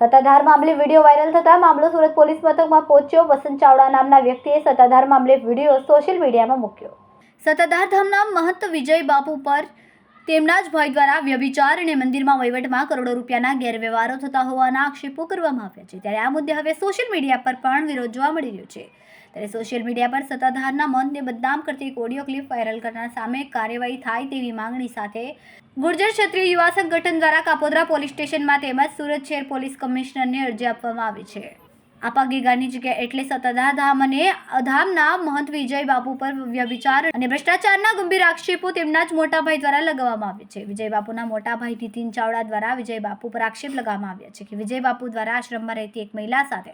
સત્તાધાર મામલે video viral થતા મામલો સુરત પોલીસ મથકમાં પહોંચ્યો. વસંત ચાવડા નામના વ્યક્તિએ સત્તાધાર મામલે વીડિયો સોશિયલ મીડિયામાં મૂક્યો. સત્તાધાર ધામના મહંત વિજય બાપુ પર તેમના જ ભાઈ દ્વારા વ્યભિચાર અને મંદિરમાં વહીવટમાં કરોડો રૂપિયાના ગેરવ્યવહારો થતા હોવાના આક્ષેપો કરવામાં આવ્યા છે. ત્યારે આ મુદ્દે હવે સોશિયલ મીડિયા પર પણ વિરોધ જોવા મળી રહ્યો છે. ત્યારે સોશિયલ મીડિયા પર સત્તાધારના મનને બદનામ કરતી એક ઓડિયો ક્લિપ વાયરલ કરનાર સામે કાર્યવાહી થાય તેવી માંગણી સાથે ગુર્જર ક્ષત્રિય યુવા સંગઠન દ્વારા કાપોદ્રા પોલીસ સ્ટેશનમાં તેમજ સુરત શહેર પોલીસ કમિશનરને અરજી આપવામાં આવી છે. આપા ગીગાની જગ્યા એટલે સત્તાધાર ધામ અને અધામના મહંત વિજય બાપુ પર વ્યભિચાર અને ભ્રષ્ટાચારના ગંભીર આક્ષેપો તેમના જ મોટા ભાઈ દ્વારા લગાવવામાં આવે છે. વિજય બાપુના મોટા ભાઈ નીતિન ચાવડા દ્વારા વિજય બાપુ પર આક્ષેપ લગાવવામાં આવ્યા છે કે વિજય બાપુ દ્વારા આશ્રમમાં રહેતી એક મહિલા સાથે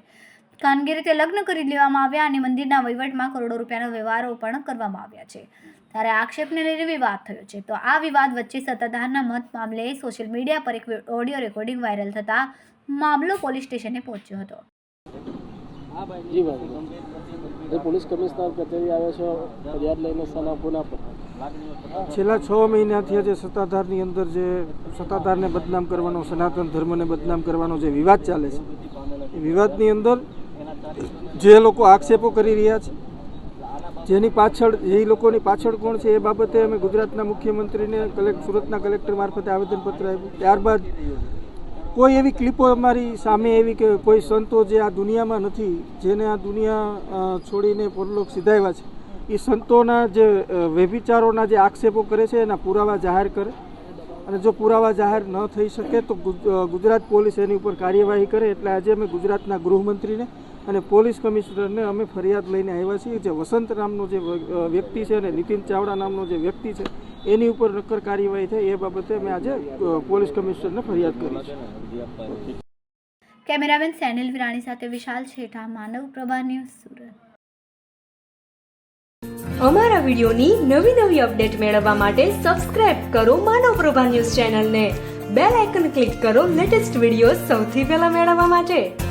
ખાનગી રીતે લગ્ન કરી લેવામાં આવ્યા અને મંદિરના વહીવટમાં કરોડો રૂપિયાના વ્યવહારો પણ કરવામાં આવ્યા છે. ત્યારે આક્ષેપને લઈને વિવાદ થયો છે. તો આ વિવાદ વચ્ચે સત્તાધારના મત મામલે સોશિયલ મીડિયા પર એક ઓડિયો રેકોર્ડિંગ વાયરલ થતા મામલો પોલીસ સ્ટેશને પહોંચ્યો હતો. જી ભાઈ. પોલીસ કમિશનર કચેરી આવે છો, ફરિયાદ લઈને સના પુના પર. છેલ્લા છ મહિનાથી આજે સત્તાધારની અંદર જે સત્તાધારને બદનામ કરવાનો, સનાતન ધર્મને બદનામ કરવાનો જે વિવાદ ચાલે છે, એ વિવાદની અંદર જે લોકો આક્ષેપો કરી રહ્યા છે, જેની પાછળ, જે લોકોની પાછળ કોણ છે એ બાબતે અમે ગુજરાતના મુખ્યમંત્રીને કલેક્ટ સુરતના કલેક્ટર મારફતે આવેદનપત્ર આપ્યું. ત્યારબાદ કોઈ એવી ક્લિપો અમારી સામે એવી કે કોઈ સંતો જે આ દુનિયામાં નથી, જેને આ દુનિયા છોડીને પરલોક સિધાવ્યા છે, એ સંતોના જે વ્યભિચારોના જે આક્ષેપો કરે છે, એના પુરાવા જાહેર કરે. અને જો પુરાવા જાહેર ન થઈ શકે તો ગુજરાત પોલીસ એની ઉપર કાર્યવાહી કરે. એટલે આજે અમે ગુજરાતના ગૃહમંત્રીને અને પોલીસ કમિશનરને અમે ફરિયાદ લઈને આવ્યા છીએ. જે વસંત નામનો જે વ્યક્તિ છે અને નીતિન ચાવડા નામનો જે વ્યક્તિ છે એની ઉપર નક્કર કાર્યવાહી થાય એ બાબતે અમે આજે પોલીસ કમિશનરને ફરિયાદ કરી છે. કેમેરામેન સેનિલ વિરાણી સાથે વિશાલ છેઠા માનવ પ્રભા ન્યૂઝ સુરત. અમારા વિડીયોની નવી નવી અપડેટ મેળવવા માટે સબસ્ક્રાઇબ કરો માનવ પ્રભા ન્યૂઝ ચેનલને. બેલ આઇકન ક્લિક કરો લેટેસ્ટ વીડિયો સૌથી પહેલા મેળવવા માટે.